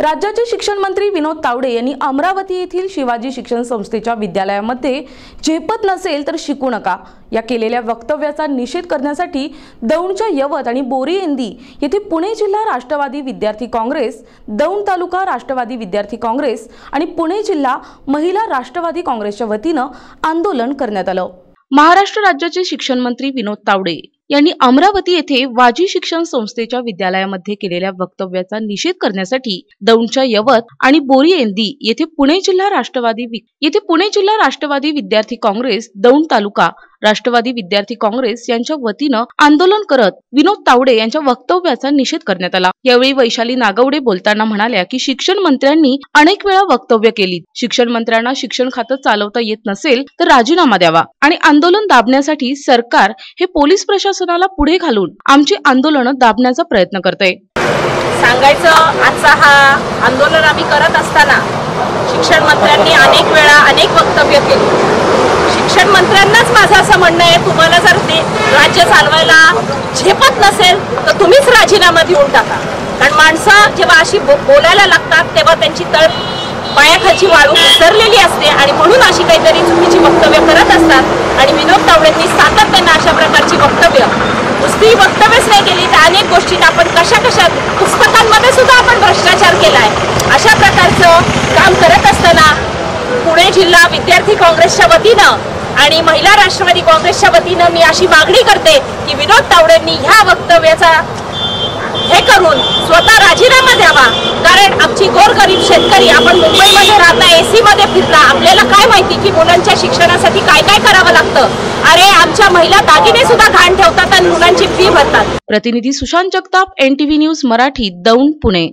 राज्याचे शिक्षण मंत्री विनोद तावडे यांनी अमरावती येथील शिवाजी शिक्षण संस्थेच्या विद्यालयामध्ये झेपत नसेल तर शिकू नका. या केलेल्या वक्तव्याचा निषेध करण्यासाठी दौंडच्या यवत आणि बोरी येथे पुणे जिल्हा राष्ट्रवादी विद्यार्थी काँग्रेस दौंड तालुका राष्ट्रवादी विद्यार्थी काँग्रेस आणि पुणे जिल्हा महिला राष्ट्रवादी काँग्रेसच्या वतीनं आंदोलन करण्यात आलं. महाराष्ट्र राज्याचे शिक्षण मंत्री विनोद तावडे यांनी अमरावती येथे वाजी शिक्षण संस्थेच्या विद्यालयामध्ये केलेल्या वक्तव्याचा निषेध करण्यासाठी दौंडच्या यवत आणि बोरी येथे पुणे जिल्हा राष्ट्रवादी येथे पुणे जिल्हा राष्ट्रवादी विद्यार्थी काँग्रेस दौंड तालुका राष्ट्रवादी विद्यार्थी काँग्रेस यांच्या वतीनं आंदोलन करत विनोद तावडे यांच्या वक्तव्याचा निषेध करण्यात आला. यावेळी वैशाली नागवडे बोलताना म्हणाल्या की शिक्षण मंत्र्यांनी अनेक वेळा वक्तव्य केली. शिक्षण मंत्र्यांना शिक्षण खातं चालवता येत नसेल तर राजीनामा द्यावा आणि आंदोलन दाबण्यासाठी सरकार हे पोलीस प्रशासनाला पुढे घालून आमची आंदोलनं दाबण्याचा प्रयत्न करते सांगायचं आजचा हा आंदोलन आम्ही करत असताना शिक्षण मंत्र्यांनी अनेक वेळा अनेक माझं असं म्हणणं आहे. तुम्हाला जर ते राज्य चालवायला झेपत नसेल तर तुम्हीच राजीनामा देऊन टाका. कारण माणसं जेव्हा अशी बोलायला लागतात तेव्हा त्यांची तळ पायाखाची वाळू उतरलेली असते आणि म्हणून अशी काहीतरी चुकीची वक्तव्य करत असतात. आणि विनोद तावडेंनी सातत्यानं अशा प्रकारची वक्तव्य नुसती वक्तव्यच नाही केली तर अनेक गोष्टीत आपण कशा कशा पुस्तकांमध्ये सुद्धा आपण भ्रष्टाचार केला आहे अशा प्रकारचं काम करत असताना पुणे जिल्हा विद्यार्थी काँग्रेसच्या वतीनं आणि महिला राष्ट्रवादी काँग्रेसच्या वतीनं मी अशी मागणी करते की विनोद तावडेंनी ह्या वक्तव्याचा हे करून स्वतः राजीनामा द्यावा. कारण आमची गोरगरीब शेतकरी आपण मुंबईमध्ये राहता एसी मध्ये फिरता आपल्याला काय माहिती की मुलांच्या शिक्षणासाठी काय काय करावं लागतं? अरे आमच्या महिला दागिने सुद्धा घाण ठेवतात आणि मुलांची फी भरतात. प्रतिनिधी सुशांत जगताप एनटीव्ही न्यूज मराठी दौंड पुणे.